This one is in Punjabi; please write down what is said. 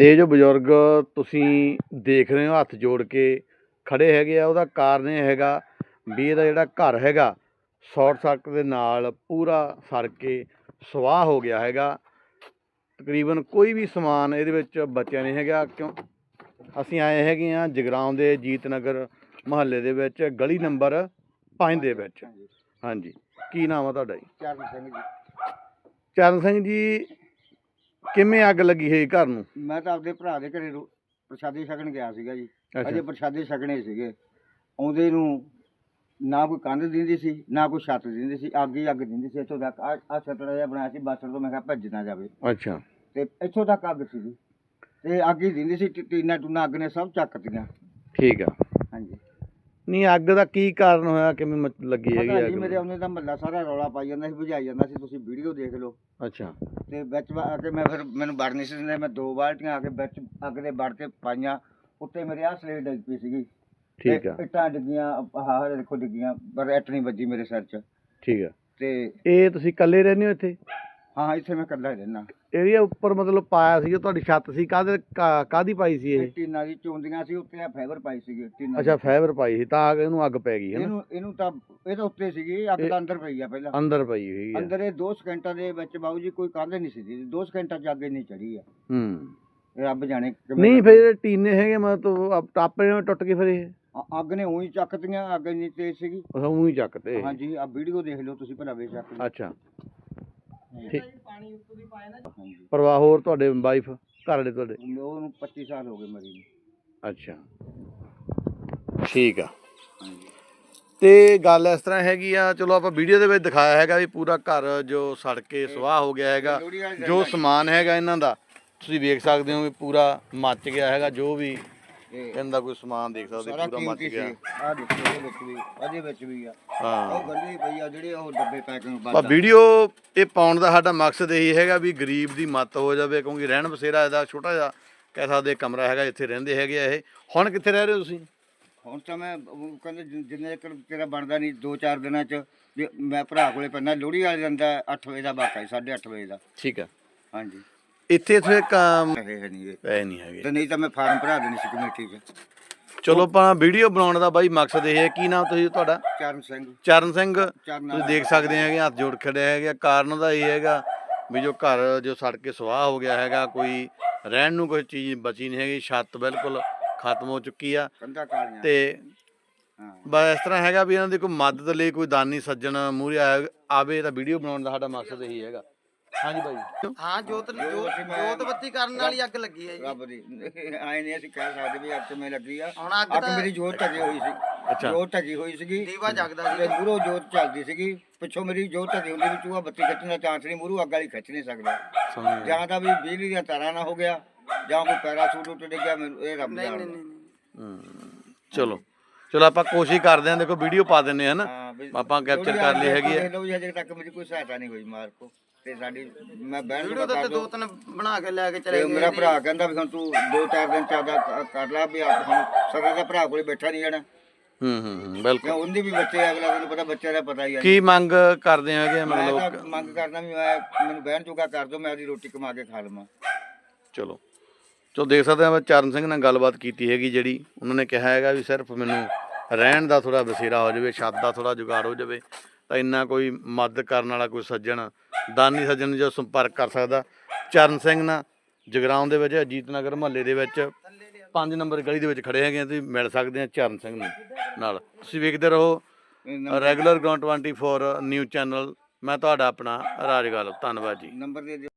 ਇਹ ਜੋ ਬਜ਼ੁਰਗ ਤੁਸੀਂ ਦੇਖ ਰਹੇ ਹੋ ਹੱਥ ਜੋੜ ਕੇ ਖੜੇ ਹੈਗੇ ਆ ਉਹਦਾ ਕਾਰਨ ਇਹ ਹੈਗਾ ਵੀ ਇਹਦਾ ਜਿਹੜਾ ਘਰ ਹੈਗਾ ਸ਼ਾਰਟ ਸਰਕਟ ਦੇ ਨਾਲ ਪੂਰਾ ਸੜ ਕੇ ਸਵਾਹ ਹੋ ਗਿਆ ਹੈਗਾ। ਤਕਰੀਬਨ ਕੋਈ ਵੀ ਸਮਾਨ ਇਹਦੇ ਵਿੱਚ ਬਚਿਆ ਨਹੀਂ ਹੈਗਾ ਕਿਉਂ? ਅਸੀਂ ਆਏ ਹੈਗੇ ਆ ਜਗਰਾਉਂ ਦੇ ਜੀਤ ਨਗਰ ਮੁਹੱਲੇ ਦੇ ਵਿੱਚ ਗਲੀ ਨੰਬਰ 5 ਦੇ ਵਿੱਚ। ਹਾਂਜੀ। ਕੀ ਨਾਮ ਆ ਤੁਹਾਡਾ ਜੀ? ਚਰਨ ਸਿੰਘ ਜੀ। ਚਰਨ ਸਿੰਘ ਜੀ ਕਿਵੇਂ ਅੱਗ ਲੱਗੀ ਹੈ ਘਰ ਨੂੰ? ਮੈਂ ਤਾਂ ਆਪਦੇ ਭਰਾ ਦੇ ਘਰੇ ਰੋ- ਪ੍ਰਸ਼ਾਦੇ ਛਕਣ ਗਿਆ ਸੀਗਾ ਜੀ। ਅਜੇ ਪ੍ਰਸ਼ਾਦੇ ਛਕਣੇ ਸੀਗੇ। ਆਉਂਦੇ ਨੂੰ ਨਾ ਕੋਈ ਕੰਧ ਦਿੰਦੀ ਸੀ ਨਾ ਕੋਈ ਛੱਤ ਦਿੰਦੀ ਸੀ ਅੱਗ ਹੀ ਅੱਗ ਦਿੰਦੀ ਸੀ। ਇੱਥੋਂ ਤੱਕ ਆ ਛੱਤੜਾ ਜਿਹਾ ਬਣਾਇਆ ਸੀ ਬਾਸਰ ਤੋਂ ਮੈਂ ਕਿਹਾ ਭੱਜ ਨਾ ਜਾਵੇ। ਅੱਛਾ। ਤੇ ਇੱਥੋਂ ਤੱਕ ਅੱਗ ਸੀ ਤੇ ਅੱਗ ਹੀ ਦਿੰਦੀ ਸੀ ਟੀ- ਟੀਨਾ ਟੂਨਾ ਅੱਗ ਨੇ ਸਭ ਚੱਕਤੀਆਂ ਠੀਕ ਆ। ਹਾਂਜੀ। ਨਹੀਂ ਅੱਗ ਦਾ ਕੀ ਕਾਰਨ ਹੋਇਆ? ਕਿਵੇਂ ਮਚ- ਲੱਗੀ ਹੈਗੀ ਪਤਾ ਅੱਗ ਨਹੀਂ ਮੇਰੇ? ਆਉਂਦੇ ਦਾ ਮੱਲਾ ਸਾਰਾ ਰੌਲਾ ਪਾਈ ਜਾਂਦਾ ਸੀ ਬੁਝਾਈ ਜਾਂਦਾ ਸੀ ਤੁਸੀਂ ਵੀਡੀਓ ਦੇਖ ਲਓ। ਅੱਛਾ। ਤੇ ਵਿੱਚ ਆ ਕੇ ਮੈਂ ਫਿਰ ਮੈਨੂੰ ਵੜ ਨਹੀਂ ਸੀ ਦਿੰਦੇ ਮੈਂ ਦੋ ਬਾਲਟੀਆਂ ਆ ਕੇ ਵਿੱਚ ਅੱਗ ਦੇ ਵੜ ਕੇ ਪਾਈਆਂ ਉੱਤੇ ਮੇਰੇ ਆਹ ਸਲੇਟ ਡਿੱਗ ਪਈ ਸੀਗੀ। ਠੀਕ ਤੇ ਆ ਇੱਟਾਂ ਡਿੱਗੀਆਂ ਆਹ ਦੇਖੋ ਡਿੱਗੀਆਂ ਪਰ ਇੱਟ ਨਹੀਂ ਵੱਜੀ ਮੇਰੇ ਸਿਰ 'ਚ। ਠੀਕ ਆ। ਤੇ ਇਹ ਤੁਸੀਂ ਇਕੱਲੇ ਰਹਿੰਦੇ ਹੋ ਇੱਥੇ? ਹਾਂ ਇੱਥੇ ਮੈਂ ਇਕੱਲਾ ਹੀ ਰਹਿਣਾ ਏਰੀਆ ਉੱਪਰ ਮਤਲਬ ਪਾਇਆ ਸੀ ਤੁਹਾਡੀ ਛੱਤ ਸੀ ਕਾਹਦੇ ਕਾ- ਕਾਹਦੀ ਪਾਈ ਸੀ ਇਹ? ਟੀਨਾਂ ਦੀ ਚੋਂਦੀਆਂ ਸੀ ਉੱਤੇ ਆ ਫਾਈਬਰ ਪਾਈ ਸੀਗੀ ਟੀਨਾਂ ਅੱਛਾ। ਫਾਈਬਰ ਪਾਈ ਸੀ ਤਾਂ ਕੇ ਇਹਨੂੰ ਅੱਗ ਪੈ ਗਈ ਹੈ ਨਾ ਇਹਨੂੰ ਇਹਨੂੰ ਤਾਂ ਇਹ ਤਾਂ ਉੱਤੇ ਸੀਗੀ ਅੱਗ ਤਾਂ ਅੰਦਰ ਪਈ ਆ ਪਹਿਲਾਂ। ਅੰਦਰ ਪਈ ਹੋਈ ਹੈ ਅੰਦਰ ਇਹ 2 ਸਕਿੰਟਾਂ ਦੇ ਵਿੱਚ ਬਾਬੂ ਜੀ ਕੋਈ ਕੰਧ ਨਹੀਂ ਸੀ 2 ਸਕਿੰਟਾਂ 'ਚ ਅੱਗੇ ਨਹੀਂ ਚੜੀ ਆ। ਹੂੰ। ਰੱਬ ਜਾਣੇ ਕਿਵੇਂ ਨਹੀਂ ਫਿਰ ਟੀਨੇ ਹੈਗੇ ਮਤਲਬ ਟਾਪੇ ਨਾਲ ਟੁੱਟ ਗਏ ਫਿਰ ਇਹ। ਅ- ਅੱਗ ਨੇ ਉਹੀ ਚੱਕਤੀਆਂ ਅੱਗ ਇੰਨੀ ਤੇਜ਼ ਸੀਗੀ। ਉਹ ਹੀ ਚੱਕਤੇ ਹਾਂਜੀ ਆ ਵੀਡੀਓ ਦੇਖ ਲਓ ਤੁਸੀਂ ਭਲਾ ਠੀਕ। ਹਾਂਜੀ। ਹੋਰ ਤੁਹਾਡੇ ਵਾਈਫ ਘਰ ਵਾਲੇ ਤੁਹਾਡੇ? ਉਹਨੂੰ 25 ਸਾਲ ਹੋ ਗਏ ਮਰੀ ਨੂੰ। ਅੱਛਾ। ਠੀਕ ਆ। ਹਾਂਜੀ। ਤੇ ਗੱਲ ਇਸ ਤਰ੍ਹਾਂ ਹੈਗੀ ਆ ਚਲੋ ਆਪਾਂ ਵੀਡੀਓ ਦੇ ਵਿੱਚ ਦਿਖਾਇਆ ਹੈਗਾ ਵੀ ਪੂਰਾ ਘਰ ਜੋ ਸੜ ਕੇ ਸਵਾਹ ਹੋ ਗਿਆ ਹੈਗਾ ਜੋ। ਸਮਾਨ ਹੈਗਾ ਇਹਨਾਂ ਦਾ ਤੁਸੀਂ ਵੇਖ ਸਕਦੇ ਹੋ ਵੀ ਪੂਰਾ ਮੱਚ ਗਿਆ ਹੈਗਾ ਜੋ ਵੀ ਇਹ ਇਹਨਾਂ ਦਾ ਕੋਈ ਸਮਾਨ ਦੇਖ ਸਕਦੇ ਪੂਰਾ ਮੱਚ ਗਿਆ। ਆ ਦੇਖੋ ਇਹਦੇ ਵਿੱਚ ਵੀ ਇਹਦੇ ਵਿੱਚ ਵੀ ਆ। ਹਾਂ। ਉਹ ਗੱਲੀ ਪਈ ਆ ਜਿਹੜੇ ਉਹ ਡੱਬੇ ਪੈਕਿੰਗ ਪਰ ਬੰਦ ਵੀਡੀਓ ਇਹ ਪਾਉਣ ਦਾ ਸਾਡਾ ਮਕਸਦ ਇਹੀ ਹੈਗਾ ਵੀ ਗਰੀਬ ਦੀ ਮਦਦ ਹੋ ਜਾਵੇ ਕਿਉਂਕਿ ਰਹਿਣ ਬਸੇਰਾ ਇਹਦਾ ਛੋਟਾ ਜਿਹਾ ਕਹਿ ਸਕਦੇ ਕਮਰਾ ਹੈਗਾ ਇੱਥੇ ਰਹਿੰਦੇ ਹੈਗੇ ਆ ਇਹ। ਹੁਣ ਕਿੱਥੇ ਰਹਿ ਰਹੇ ਹੋ ਤੁਸੀਂ? ਹੁਣ ਤਾਂ ਮੈਂ ਉਹ ਕਹਿੰਦੇ ਜਿ- ਜਿੰਨੇ ਚਿਰ ਤੇਰਾ ਬਣਦਾ ਨਹੀਂ 2-4 ਦਿਨਾਂ ਚ ਵੀ ਮੈਂ ਭਰਾ ਕੋਲੇ ਪੈਣਾ ਲੋਹੜੀ ਵਾਲੇ ਦਿਨ ਦਾ 8 ਵਜੇ ਦਾ ਬਾਕਾ 8:30 ਵਜੇ ਦਾ। ਠੀਕ ਆ। ਹਾਂਜੀ। ਇੱਥੇ ਇਥੇ ਕੰਮ ਹੈ ਨਹੀਂ ਪੈ ਨਹੀਂ ਹੈਗੇ। ਤੇ ਨਹੀਂ ਤਾਂ ਮੈਂ ਫਾਰਮ ਭਰਾ ਦੇਣੀ ਸੀ ਕਮੇਟੀ 'ਚ ਚਲੋ ਆਪਾਂ ਵੀਡੀਓ ਬਣਾਉਣ ਦਾ ਬਾਈ ਮਕਸਦ ਇਹ ਹੈ। ਕੀ ਨਾਮ ਤੁਸੀਂ ਤੁਹਾਡਾ? ਚਰਨ ਸਿੰਘ। ਚਰਨ ਸਿੰਘ। ਤੁਸੀਂ ਦੇਖ ਸਕਦੇ ਹੈਗੇ ਹੱਥ ਜੋੜ ਖੜੇ ਹੈਗੇ। ਕਾਰਨ ਦਾ ਇਹ ਹੈਗਾ ਵੀ ਜੋ ਘਰ ਜੋ ਸੜ ਕੇ ਸਵਾਹ ਹੋ ਗਿਆ ਹੈਗਾ ਕੋਈ ਰਹਿਣ ਨੂੰ ਕੋਈ ਚੀਜ਼ ਬਚੀ ਨਹੀਂ ਹੈਗੀ। ਛੱਤ ਬਿਲਕੁਲ ਖਤਮ ਹੋ ਚੁੱਕੀ ਆ। ਕੰਧਾ ਕਾਲੀਆਂ। ਤੇ ਹਾਂ। ਬਸ ਇਸ ਤਰ੍ਹਾਂ ਹੈਗਾ ਵੀ ਇਹਨਾਂ ਦੀ ਕੋਈ ਮਦਦ ਲਈ ਕੋਈ ਦਾਨੀ ਸੱਜਣ ਮੂਹਰੇ ਆਵੇ ਤਾਂ ਵੀਡੀਓ ਬਣਾਉਣ ਦਾ ਸਾਡਾ ਮਕਸਦ ਇਹੀ ਹੈਗਾ। ਹਾਂਜੀ ਬਾਈ। ਹਾਂ ਜੋਤ ਜੋਤ ਬੱਤੀ ਕਰਨ ਵਾਲੀ ਅੱਗ ਲੱਗੀ ਹੈ ਜੀ। ਰੱਬ ਦੀ ਆਏ ਨਹੀਂ ਅਸੀਂ ਕਹਿ ਸਕਦੇ ਵੀ ਅੱਗ ਕਿਵੇਂ ਲੱਗੀ ਆ। ਹੁਣ ਅੱਗ ਅੱਗ ਤਾਂ ਮੇਰੀ ਜੋਤ ਢੱਕੀ ਹੋਈ ਸੀ। ਅੱਛਾ। ਜੋਤ ਢੱਕੀ ਹੋਈ ਸੀਗੀ। ਦੀਵਾ ਜਗਦਾ ਤੇ ਸੀ ਮੂਰੋ ਜੋਤ ਚੱਲਦੀ ਸੀਗੀ। ਪਿੱਛੋਂ ਮੇਰੀ ਜੋਤ ਢੱਕੀ ਹੁੰਦੀ ਵਿੱਚ ਉਹ ਬੱਤੀ ਖਿੱਚਣ ਦਾ ਚਾਂਸ ਨਹੀਂ ਮੂਰੂ ਅੱਗ ਵਾਲੀ ਖਿੱਚ ਨਹੀਂ ਸਕਦਾ। ਸਮਝ ਗਿਆ। ਜਾਂ ਤਾਂ ਵੀ ਬਿਜਲੀ ਦੀਆਂ ਤਾਰਾਂ ਨਾ ਹੋ ਗਿਆ ਜਾਂ ਕੋਈ ਪੈਰਾਸ਼ੂਟ ਉੱਤੇ ਡਿੱਗਿਆ ਮੈਨੂੰ ਇਹ ਰੱਬ ਨਹੀਂ ਨਹੀਂ ਜਾਣਦਾ। ਨਹੀਂ ਨਹੀਂ। ਹਮ, ਚਲੋ। ਚਲੋ ਆਪਾਂ ਕੋਸ਼ਿਸ਼ ਕਰਦੇ ਹਾਂ ਦੇਖੋ ਵੀਡੀਓ ਪਾ ਦਿੰਨੇ ਆ ਨਾ। ਹਾਂ ਵੀ ਆਪਾਂ ਲੋਹੜੀ ਕਰ ਲਈ ਹੈਗੀ ਆ। ਦੇਖ ਲਓ ਜੀ, ਹਜੇ ਤੱਕ ਮੇਰੀ ਕੋਈ ਸਹਾਇਤਾ ਨਹੀਂ ਹੋਈ ਮਾਰ ਕੋ। ਤੇ ਸਾਡੀ ਮੈਂ ਬਹਿਣ ਵੀਡੀਓ ਨੂੰ ਤਾਂ ਦੋ ਤਿੰਨ ਬਣਾ ਕੇ ਲੈ ਕੇ ਚਲੇ ਮੇਰਾ ਭਰਾ ਕਹਿੰਦਾ ਵੀ ਹੁਣ ਤੂੰ ਦੋ ਚਾਰ ਦਿਨ ਚਾਹਦਾ ਕਰ ਲੈ ਵੀ ਆਪ ਹੁਣ ਸਦਾ ਦਾ ਭਰਾ ਕੋਲੇ ਬੈਠਾ ਨਹੀਂ ਜਾਣਾ। ਹੂੰ ਹੂੰ ਹੂੰ, ਬਿਲਕੁਲ। ਉਹਦੇ ਵੀ ਬੱਚੇ ਆ, ਅਗਲਾ ਤੈਨੂੰ ਪਤਾ ਬੱਚਿਆਂ ਦਾ ਪਤਾ ਹੀ ਆ ਕੀ ਮੰਗ ਕਰਦੇ ਹੈਗੇ ਮੈਂ ਮਤਲਬ ਮੰਗ ਕਰਦਾ ਵੀ ਮੈਂ ਮੈਨੂੰ ਬਹਿਣ ਜੋਗਾ ਕਰ ਦੋ ਮੈਂ ਉਹਦੀ ਰੋਟੀ ਕਮਾ ਕੇ ਖਾ ਲਵਾਂ। ਚਲੋ। ਚਲੋ ਦੇਖ ਸਕਦੇ ਹਾਂ ਚਰਨ ਸਿੰਘ ਨਾਲ ਗੱਲਬਾਤ ਕੀਤੀ ਹੈਗੀ ਜਿਹੜੀ। ਉਹਨਾਂ ਨੇ ਕਿਹਾ ਹੈਗਾ ਵੀ ਸਿਰਫ ਮੈਨੂੰ ਰਹਿਣ ਦਾ ਥੋੜਾ ਬਸੇਰਾ ਹੋ ਜਾਵੇ, ਛੱਤ ਦਾ ਥੋੜਾ ਜੁਗਾੜ ਹੋ ਜਾਵੇ, ਤਾਂ ਇੰਨਾ ਕੋਈ ਮਦਦ ਕਰਨ ਵਾਲਾ ਕੋਈ ਸੱਜਣ, ਦਾਨੀ ਸੱਜਣ ਜੋ ਸੰਪਰਕ ਕਰ ਸਕਦਾ। ਚਰਨ ਸਿੰਘ ਨਾ ਜਗਰਾਉਂ ਦੇ ਵਿੱਚ, ਅਜੀਤ ਨਗਰ ਮੁਹੱਲੇ ਦੇ ਵਿੱਚ 5 ਨੰਬਰ ਗਲੀ ਦੇ ਵਿੱਚ ਖੜੇ ਹੈਗੇ ਆ, ਤੁਸੀਂ ਮਿਲ ਸਕਦੇ ਆ ਚਰਨ ਸਿੰਘ ਨੂੰ ਨਾਲ। ਤੁਸੀਂ ਵੇਖਦੇ ਰਹੋ, ਰੈਗੂਲਰ ਗਰਾਊਂਡ 24 ਨਿਊਜ਼ ਚੈਨਲ। ਮੈਂ ਤੁਹਾਡਾ ਆਪਣਾ ਰਾਜਗਾਲ, ਧੰਨਵਾਦ ਜੀ। ਨੰਬਰ ਦੇ